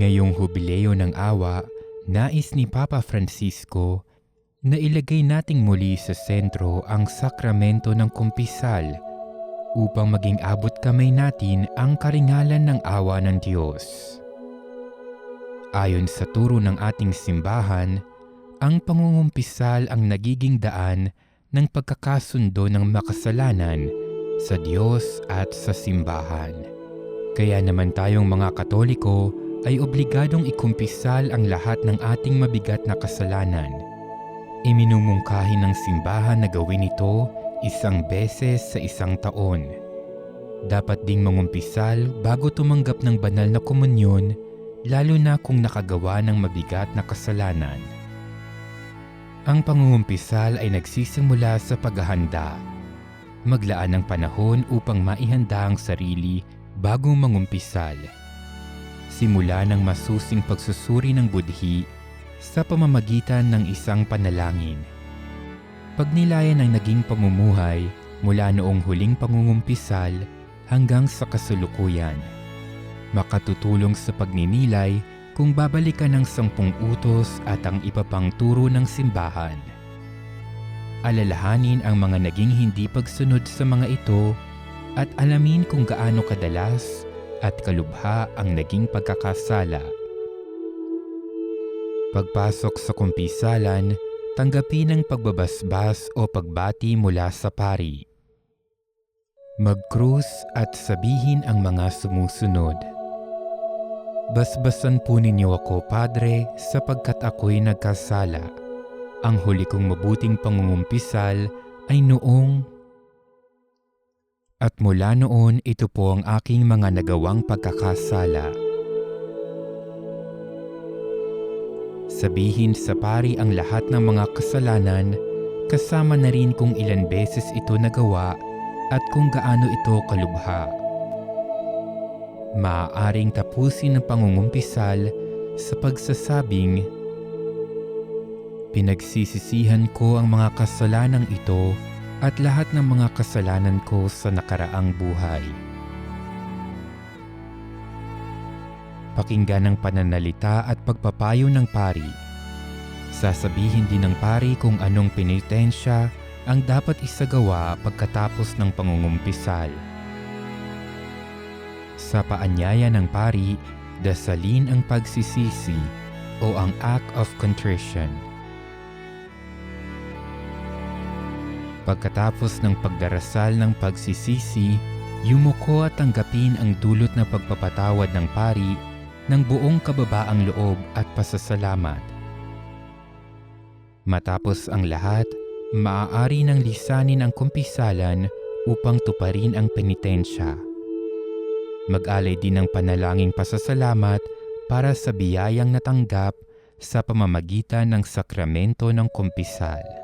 Ngayong hubileo ng awa, nais ni Papa Francisco na ilagay nating muli sa sentro ang sakramento ng kumpisal upang maging abot kamay natin ang karingalan ng awa ng Diyos. Ayon sa turo ng ating simbahan, ang pangungumpisal ang nagiging daan ng pagkakasundo ng makasalanan sa Diyos at sa simbahan. Kaya naman tayong mga Katoliko ay obligadong ikumpisal ang lahat ng ating mabigat na kasalanan. Iminumungkahi ng simbahan na gawin ito isang beses sa isang taon. Dapat ding mangumpisal bago tumanggap ng banal na komunyon lalo na kung nakagawa ng mabigat na kasalanan. Ang pangungumpisal ay nagsisimula sa paghahanda. Maglaan ng panahon upang maihanda ang sarili bago mangumpisal. Simula ng masusing pagsusuri ng budhi sa pamamagitan ng isang panalangin. Pagnilayan ang naging pamumuhay mula noong huling pangungumpisal hanggang sa kasulukuyan. Makatutulong sa pagninilay kung babalikan ang sampung utos at ang iba pang turo ng simbahan. Alalahanin ang mga naging hindi pagsunod sa mga ito at alamin kung gaano kadalas at kalubha ang naging pagkakasala. Pagpasok sa kumpisalan, tanggapin ang pagbabasbas o pagbati mula sa pari. Magkrus at sabihin ang mga sumusunod. Basbasan po ninyo ako, Padre, sapagkat ako'y nagkasala. Ang huli kong mabuting pangungumpisal ay noong at mula noon ito po ang aking mga nagawang pagkakasala. Sabihin sa pari ang lahat ng mga kasalanan kasama na rin kung ilan beses ito nagawa at kung gaano ito kalubha. Maaaring tapusin ang pangungumpisal sa pagsasabing, Pinagsisisihan ko ang mga kasalanang ito at lahat ng mga kasalanan ko sa nakaraang buhay. Pakinggan ang pananalita at pagpapayo ng pari. Sasabihin din ng pari kung anong penitensya ang dapat isagawa pagkatapos ng pangungumpisal. Sa paanyaya ng pari, dasalin ang pagsisisi o ang act of contrition. Pagkatapos ng pagdarasal ng pagsisisi, yumuko at tanggapin ang dulot na pagpapatawad ng pari ng buong kababaang loob at pasasalamat. Matapos ang lahat, maaari nang lisanin ang kumpisalan upang tuparin ang penitensya. Mag-alay din ng panalangin pasasalamat para sa biyayang natanggap sa pamamagitan ng sakramento ng kumpisal.